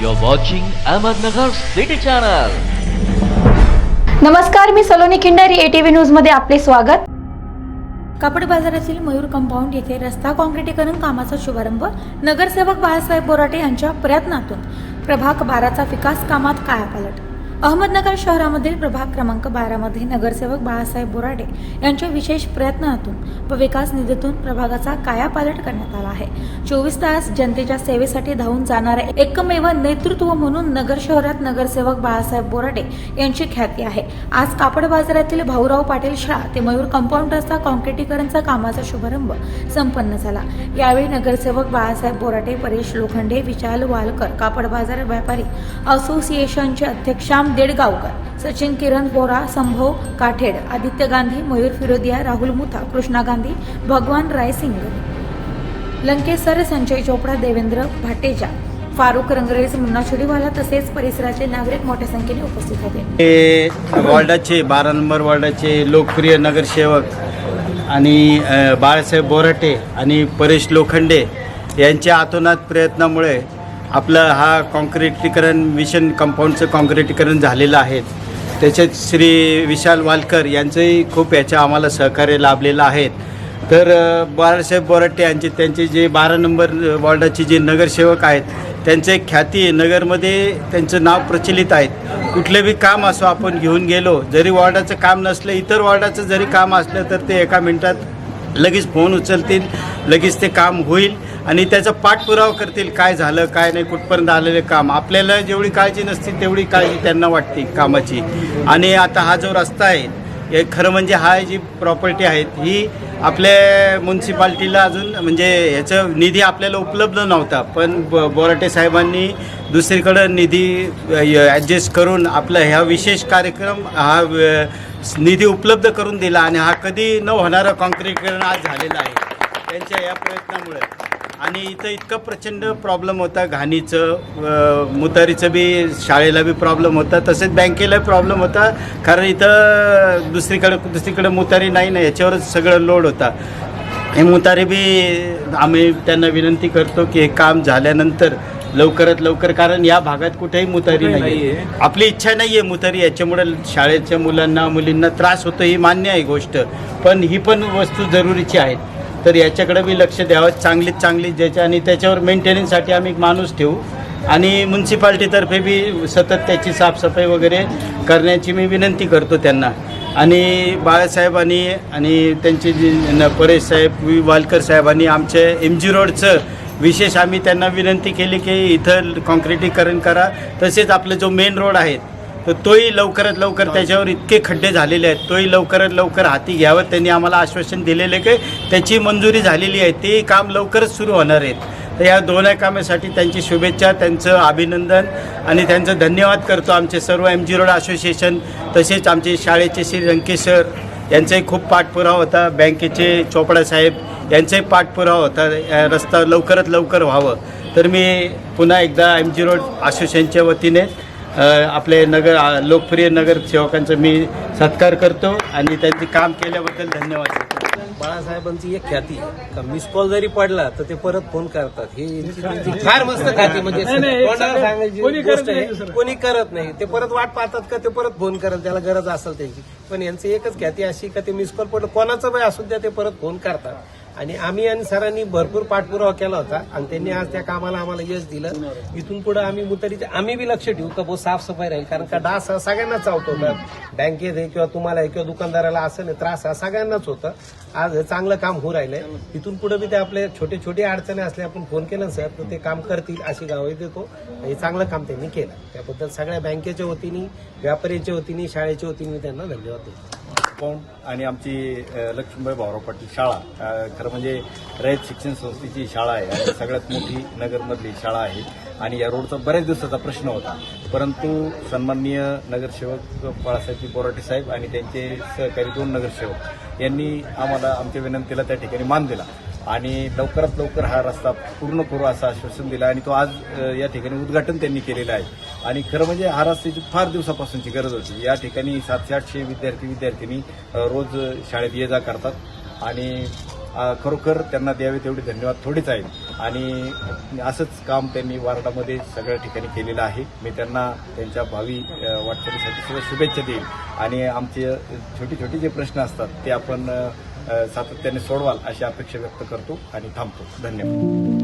You're watching Ahmednagar City Channel. नमस्कार मी Saloni Khindari ATV न्यूजमध्ये आपले स्वागत. कापड बाजारातील मयूर कंपाऊंड येथे रस्ता काँक्रिटीकरण कामाचा शुभारंभ नगरसेवक बाळासाहेब बोराटे यांच्या प्रयत्नातून. प्रभाग बाराचा विकास कामात कायापालट. अहमदनगर शहरामधील प्रभाग क्रमांक बारामध्ये नगरसेवक बाळासाहेब बोराटे यांच्या विशेष प्रयत्नातून व विकास निधीतून प्रभागाचा कायापालट करण्यात आला आहे. चोवीस तास जनतेच्या सेवेसाठी धावून जाणारे एकमेव नेतृत्व म्हणून नगर शहरात नगरसेवक बाळासाहेब बोराटे यांची ख्याती आहे. आज कापड बाजारातील भाऊराव पाटील शाळा ते मयूर कंपाऊंड रस्ता कॉन्क्रिटीकरणचा कामाचा शुभारंभ संपन्न झाला. यावेळी नगरसेवक बाळासाहेब बोराटे परेश लोखंडे विशाल वालकर कापड बाजार व्यापारी असोसिएशनचे अध्यक्ष श्याम देडगावकर सचिन किरण बोरा संभव काठेड आदित्य गांधी मयूर फिरोदिया राहुल मुथा कृष्णा गांधी भगवान रायसिंग लंकेसर संजय चोपडा देवेंद्र भाटेजा फारुख रंगरेज मुन्ना छुडीवाला तसेच परिसराचे नागरिक मोठ्या संख्येने उपस्थित होते. हे वॉर्डाचे बारा नंबर वॉर्डाचे लोकप्रिय नगरसेवक आणि बाळासाहेब बोराटे आणि परेश लोखंडे यांच्या आतोनात प्रयत्नामुळे आपलं हा कॉन्क्रिटीकरण मिशन कंपाऊंडचं कॉन्क्रिटीकरण झालेलं आहे. त्याच्यात श्री विशाल वालकर यांचंही खूप याच्या आम्हाला सहकार्य लाभलेलं आहे. तर बाळासाहेब बोराटे यांचे त्यांचे जे बारा नंबर वॉर्डाचे जे नगरसेवक आहेत त्यांचे ख्याती नगरमध्ये त्यांचं नाव प्रचलित आहेत कुठलं बी काम असो आपण घेऊन गेलो जरी वॉर्डाचं काम नसलं इतर वॉर्डाचं जरी काम असलं तर ते एका मिनटात लगेच फोन उचलतील लगेच ते काम होईल. आणि त्याचा पाठपुरावा करतील काय झालं काय नाही कुठपर्यंत आलेले काम. आपल्याला जेवढी काळजी नसते तेवढी काळजी त्यांना वाटते कामाची. आणि आता हा जो रस्ता आहे हे खरं म्हणजे हा जी प्रॉपर्टी आहेत ही आपल्या म्युन्सिपाल्टीला अजून म्हणजे याचं निधी आपल्याला उपलब्ध नव्हता. पण ब बोराटे साहेबांनी दुसरीकडं निधी ॲडजस्ट करून आपला ह्या विशेष कार्यक्रम हा निधी उपलब्ध करून दिला. आणि हा कधी न होणारा काँक्रीटकरण आज झालेला आहे. त्यांच्या या प्रयत्नामुळे. आणि इथं इतकं प्रचंड प्रॉब्लेम होता. घाणीचं मुतारीचं बी शाळेला बी प्रॉब्लेम होता. तसेच बँकेला प्रॉब्लेम होता. कारण इथं दुसरीकडे दुसरीकडे मुतारी नाही ना याच्यावरच सगळं लोड होता. हे मुतारी बी आम्ही त्यांना विनंती करतो की हे काम झाल्यानंतर लवकरात लवकर कारण या भागात कुठेही मुतारी नाही आपली इच्छा नाही आहे मुतारी. याच्यामुळे शाळेच्या मुलांना मुलींना त्रास होतो ही मान्य आहे गोष्ट. पण ही पण वस्तू जरुरीची आहेत. तर याच्याकडे बी लक्ष द्यावं. चांगलीत चांगली ज्याच्या आणि त्याच्यावर मेंटेनन्ससाठी आम्ही एक माणूस ठेवू. आणि म्युन्सिपाल्टीतर्फे बी सतत त्याची साफसफाई वगैरे करण्याची मी विनंती करतो त्यांना. आणि बाळासाहेबांनी आणि त्यांचे जे परेश साहेब वि- वालकर साहेबांनी आमच्या एम जी रोडचं विशेष आम्ही त्यांना विनंती केली की इथं कॉन्क्रिटीकरण करा. तसेच आपलं जो मेन रोड आहे तर तोही लवकरात लवकर त्याच्यावर इतके खड्डे झालेले आहेत. तोही लवकरात लवकर हाती घ्यावं. त्यांनी आम्हाला आश्वासन दिलेलं आहे की त्याची मंजुरी झालेली आहे. ते काम लवकरच सुरू होणार आहेत. तर या दोन्ही कामासाठी त्यांची शुभेच्छा त्यांचं अभिनंदन आणि त्यांचं धन्यवाद करतो आमचे सर्व एम जी रोड असोसिएशन तसेच आमचे शाळेचे श्री रंकेश्वर यांचाही खूप पाठपुरावा होता. बँकेचे चोपडा साहेब यांचाही पाठपुरावा होता. रस्ता लवकरात लवकर व्हावं. तर मी पुन्हा एकदा एम जी रोड असोसिएशनच्या वतीने आपले नगर लोकप्रिय नगरसेवकांचा मी सत्कार करतो आणि त्यांचे काम केल्याबद्दल धन्यवाद. बाळासाहेबांची एक ख्याती का मिस कॉल जरी पडला तर ते परत फोन करतात. ही फार मस्त ख्याती म्हणजे सांगायची कोणी करत नाही ते परत वाट पाहतात का ते परत फोन करेल त्याला गरज असेल त्याची. पण यांची एकच ख्याती अशी का ते मिस कॉल पडलं कोणाचं बाय असू द्या ते परत फोन करतात. आणि आम्ही आणि सरांनी भरपूर पाठपुरावा केला होता. आणि त्यांनी आज त्या कामाला आम्हाला यश दिलं. इथून पुढे आम्ही मुतरीचे आम्ही बी लक्ष ठेवू का भाऊ साफसफाई राहील? कारण का डास हा सगळ्यांनाच चावतो बँकेत आहे किंवा तुम्हाला आहे किंवा दुकानदाराला असं नाही त्रास हा सगळ्यांनाच होतं. आज चांगलं काम होऊ राहिलंय. इथून पुढे बी ते आपले छोटे छोटे अडचणी असल्या आपण फोन केला सर तर ते काम करतील अशी गावे देतो. हे चांगलं काम त्यांनी केलं. त्याबद्दल सगळ्या बँकेच्या वतीने व्यापाऱ्याच्या वतीने शाळेच्या वतीने मी त्यांना धन्यवाद देतो. कंपाऊंड आणि आमची लक्ष्मीबाई भाऊराव पाटील शाळा खरं म्हणजे रयत शिक्षण संस्थेची शाळा आहे आणि सगळ्यात मोठी नगरमधली शाळा आहे. आणि या रोडचा बऱ्याच दिवसाचा प्रश्न होता. परंतु सन्माननीय नगरसेवक बाळासाहेब बोराटे साहेब आणि त्यांचे सहकारी दोन नगरसेवक यांनी आम्हाला आमच्या विनंतीला त्या ठिकाणी मान दिला. आणि लवकरात लवकर हा रस्ता पूर्ण करू असं आश्वासन दिलं आणि तो आज या ठिकाणी उद्घाटन त्यांनी केलेलं आहे. आणि खरं म्हणजे हा फार दिवसापासूनची गरज होती. या ठिकाणी सातशे आठशे विद्यार्थी विद्यार्थिनी रोज शाळेत ये जा करतात. आणि खरोखर त्यांना द्यावे तेवढे धन्यवाद थोडेच आहेत. आणि असंच काम त्यांनी वार्डामध्ये सगळ्या ठिकाणी केलेलं आहे. मी त्यांना त्यांच्या भावी वाटचालीसाठी सुद्धा शुभेच्छा देईल आणि आमचे छोटे छोटे जे प्रश्न असतात ते आपण सातत्याने सोडवाल अशी अपेक्षा व्यक्त करतो आणि थांबतो. धन्यवाद.